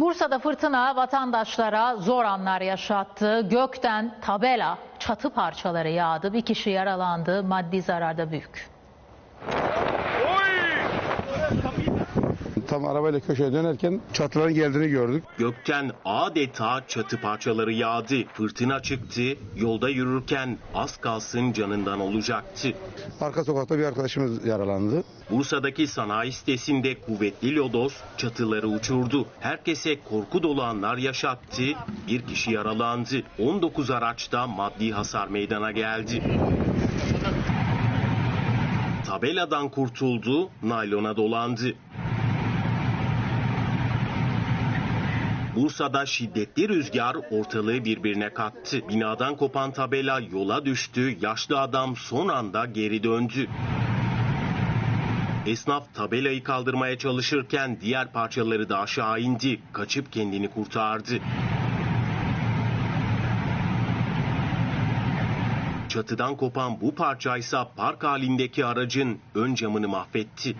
Bursa'da fırtına vatandaşlara zor anlar yaşattı. Gökten tabela, çatı parçaları yağdı. Bir kişi yaralandı. Maddi zarar da büyük. Tam arabayla köşeye dönerken çatıların geldiğini gördük. Gökten adeta çatı parçaları yağdı. Fırtına çıktı. Yolda yürürken az kalsın canından olacaktı. Arka sokakta bir arkadaşımız yaralandı. Bursa'daki sanayi sitesinde kuvvetli lodos çatıları uçurdu. Herkese korku dolu anlar yaşattı. Bir kişi yaralandı. 19 araçta maddi hasar meydana geldi. Tabeladan kurtuldu, naylona dolandı. Bursa'da şiddetli rüzgar ortalığı birbirine kattı. Binadan kopan tabela yola düştü. Yaşlı adam son anda geri döndü. Esnaf tabelayı kaldırmaya çalışırken diğer parçaları da aşağı indi. Kaçıp kendini kurtardı. Çatıdan kopan bu parçaysa park halindeki aracın ön camını mahvetti.